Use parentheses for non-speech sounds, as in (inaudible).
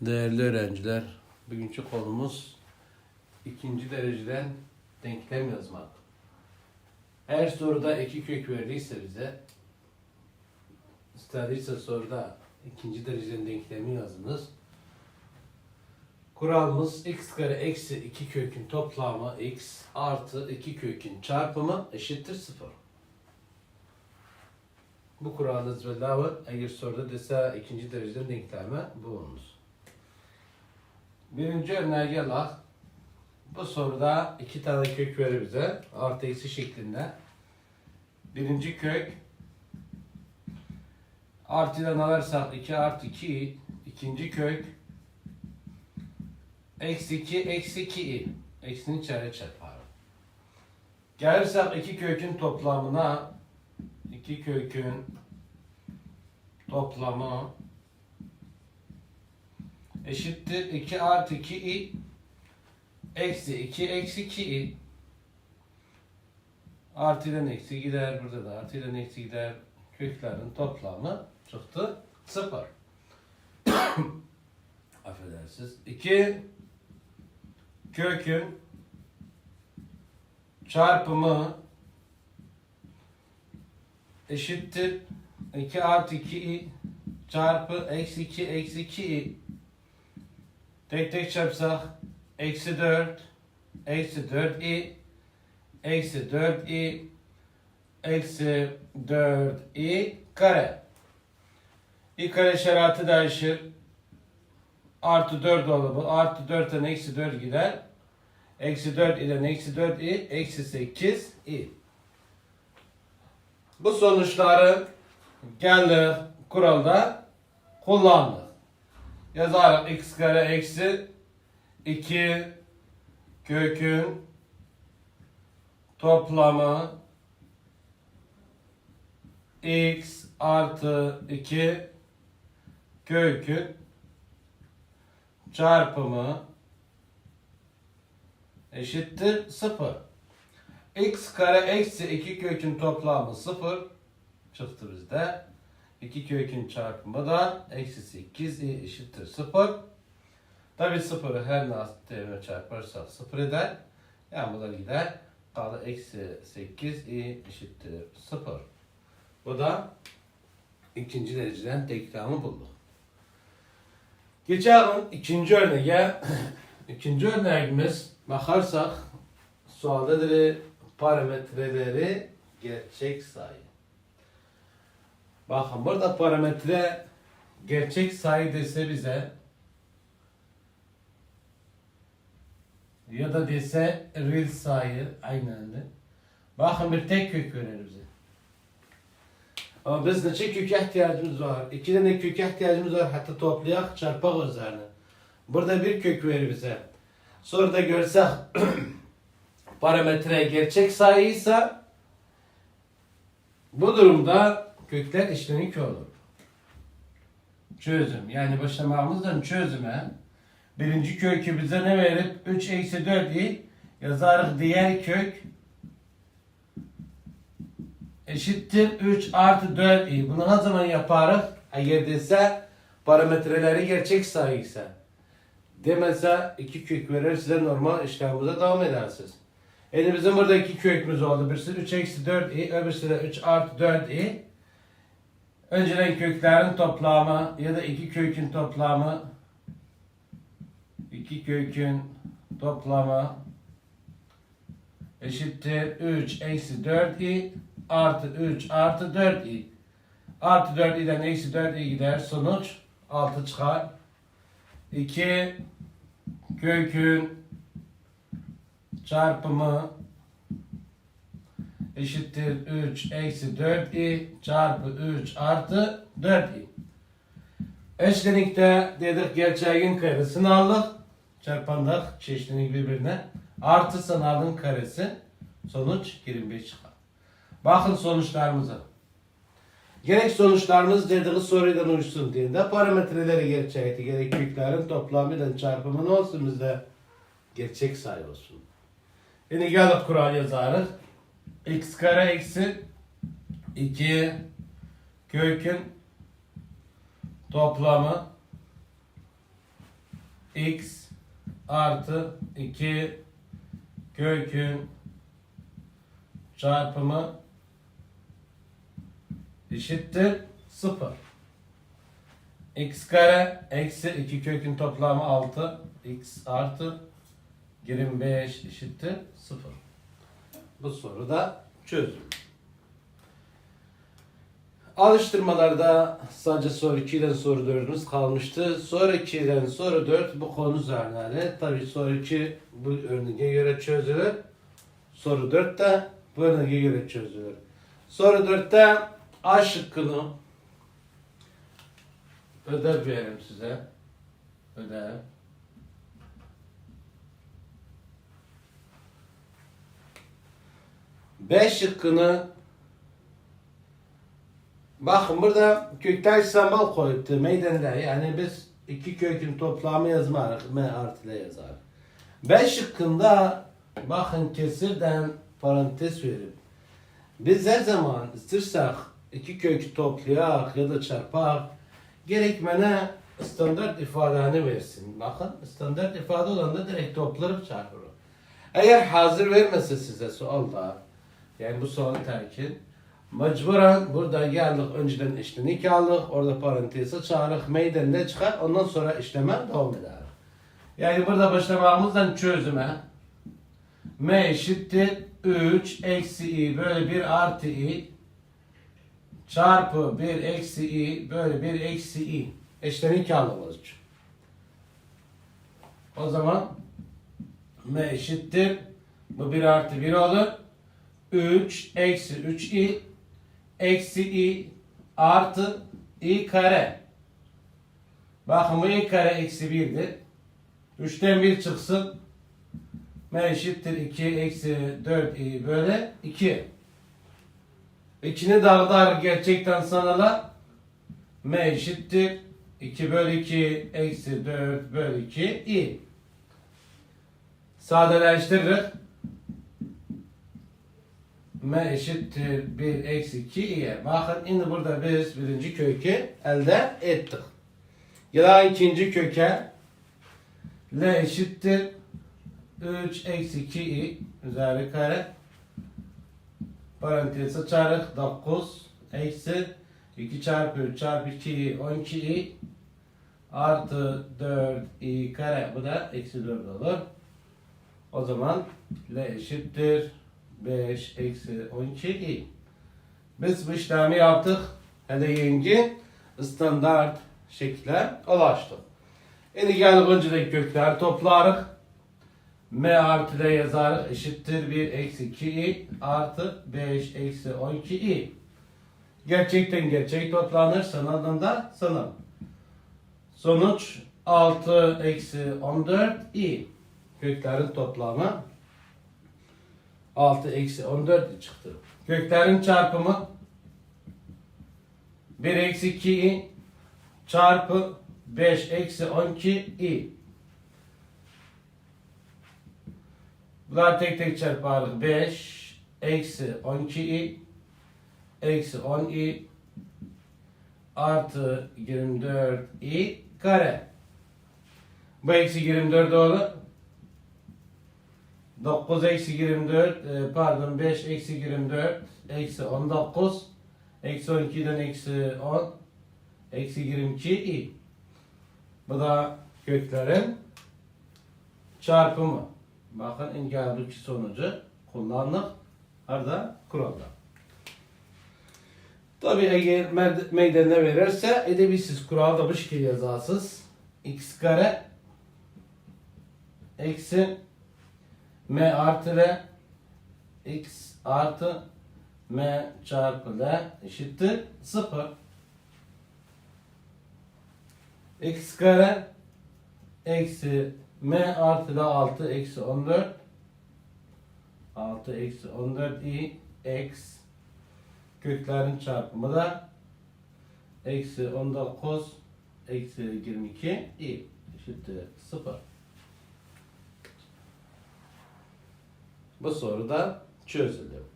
Değerli öğrenciler, bugünkü konumuz ikinci dereceden denklem yazmak. Eğer soruda iki kök verdiyse bize, istediyse soruda ikinci dereceden denklemi yazınız. Kuralımız x kare eksi 2 kökün toplamı x artı 2 kökün çarpımı eşittir 0. Bu kuralı ezberleyin. Eğer soruda dese ikinci dereceden denklemi bulunuz. Birinci örneğe gel Bu soruda iki tane kök verir bize. Artı eksi şeklinde. Birinci kök artıdan alırsak 2 artı 2 ikinci kök eksi 2 eksi 2 eksinin içeri çarpar. Gelirsek iki kökün toplamına iki kökün toplamı eşittir 2 artı 2i eksi 2 eksi 2i artıdan eksi gider burada da artıdan eksi gider. Köklerin toplamı çıktı 0 (coughs) affedersiniz. 2 kökün çarpımı eşittir. 2 artı 2i çarpı eksi 2 eksi 2i tek tek çarpsak eksi 4 eksi 4i eksi 4i eksi 4i kare. İ kare şeratı değişir artı 4 olur bu. Artı 4'ten eksi 4 gider. Eksi 4 ile eksi 4i eksi 8 i. Bu sonuçları geldi kuralda kullandık. Yazarak x kare eksi 2 kökün toplamı x artı 2 kökün çarpımı eşittir 0 x kare eksi 2 kökün toplamı 0 çıktı bizde. 2 kökün çarpımı da eksi 8 i eşittir 0. Tabi 0'ı her nasıl değerine çarparsak 0 eder. Yani bu da gider. Kaldı eksi 8 i eşittir 0. Bu da ikinci dereceden denklemı bulduk. Geçelim ikinci örneğe. (coughs) ikinci örneğimiz bakarsak sualdadır parametreleri gerçek sayı. Bakın burada parametre gerçek sayı dese bize ya da dese real sayı aynı anda. Bakın bir tek kök verir bize. Ama biz neçe köke ihtiyacımız var? İki tane köke ihtiyacımız var hatta toplayak çarpak üzerine. Burada bir kök verir bize. Sonra da görsek (clears throat) parametre gerçek sayıysa bu durumda kökler eşlenik olur. Çözüm. Yani başlamamızdan çözüme birinci kökü bize ne verip 3 eksi 4 i yazarız diğer kök eşittir 3 artı 4 i. Bunu ne zaman yaparız? Eğer dese parametreleri gerçek sayıysa. Demese iki kök verir size normal işlemimize devam edersiniz. Yani bizim burada iki kökümüz oldu. Birisi 3 eksi 4 i, öbürsü de 3 artı 4 i. Önceden köklerin toplamı ya da iki kökün toplamı iki kökün toplamı eşittir 3 eksi 4 i artı 3 artı 4 i. Artı 4 i'den eksi 4 i gider. Sonuç 6 çıkar. 2 kökün çarpımı eşittir 3 eksi 4i çarpı 3 artı 4i. Eşlenikte dedik gerçeğin karesini aldık. Çarpandık çeşitlilik birbirine. Artı sanalın karesi. Sonuç 25 çıkar. Bakın sonuçlarımıza. Gerek sonuçlarımız dediği sorudan uyuşsun diye parametreleri gerçekti. Gerek köklerin toplamıyla çarpımı ne olsun bizde? Gerçek sayı olsun. Yine gelip kural yazarız. X kare eksi 2 kökün toplamı x artı 2 kökün çarpımı eşittir 0. x kare eksi 2 kökün toplamı 6 x artı 25 eşittir 0. Bu soru da çözüm. Alıştırmalarda sadece soru 2 ile soru 4'ümüz kalmıştı. Soru 2 ile soru 4 bu konu üzerine. Tabi soru 2 bu örneğe göre çözülür. Soru 4 de bu örneğe göre çözülür. Soru 4'te A şıkkını ödev verelim size. Ödev. B şıkkını Bakın burada kökler sembol koyuptu meydanda. Yani biz iki kökün toplamı yazmarız. M artı ile yazar. B şıkkında bakın kesirden parantez verip biz her zaman istirsek iki kökü toplayak ya da çarpak gerekmene standart ifadeni versin. Bakın standart ifade olan da direkt toplarıp çarpıyor. Eğer hazır vermese size sualda yani bu sual terkin Mecburen burada geldik önceden işlenik aldık. Orada parantezi çağırık meydanına çıkar. Ondan sonra işleme devam eder. Yani burada başlamamızdan çözüme m eşittir 3 eksi i böyle 1 artı i çarpı 1 eksi i böyle 1 eksi i işlenik aldığımız için. O zaman m eşittir bu 1 artı 1 olur. 3 eksi 3 i eksi i artı i kare. Bakın bu i kare eksi 1'dir. 3'ten 1 çıksın. M eşittir 2 eksi 4 i böyle 2. İçini dağıtar gerçekten sanala. M eşittir 2 bölü 2 eksi 4 bölü 2 i. Sadeleştiririz. M eşittir 1 eksi 2 i'ye. Bakın şimdi burada biz birinci kökü elde ettik. Gelen ikinci köke L eşittir 3 eksi 2 i üzeri kare parantez açarız 9 eksi 2 çarpı 3 çarpı 2 i 12 i artı 4 i kare bu da eksi 4 olur. O zaman L eşittir 5 eksi 12 i. Biz bu işlemi yaptık. Hele yenge standart şekle ulaştık. Şimdi geldik önceki kökler toplarız. M artı ile yazarız eşittir 1 eksi 2 i artı 5 eksi 12 i. Gerçekten gerçek toplanır. Sanaldan da sanal. Sonuç 6 eksi 14 i. Köklerin toplamı 6 eksi 14 çıktı. Köklerin çarpımı 1 eksi 2 i çarpı 5 eksi 12 i. Bunlar tek tek çarparız. 5 eksi 12 i eksi 10 i artı 24 i kare. Bu eksi 24 olur. 9 eksi 24 e, pardon 5 eksi 24 eksi 19 eksi 12'den eksi 10 eksi 22 i. Bu da köklerin çarpımı. Bakın engelli sonucu kullandık. Arada kuralda. Tabi eğer meydana verirse edebilsiz kuralda bu şekilde yazarsınız. x kare eksi m artı l x artı m çarpı l eşittir 0. x kare eksi m artı l 6 eksi 14 6 eksi 14 i x köklerin çarpımı da eksi 19 eksi 22 i eşittir 0. Bu soru da çözüldü.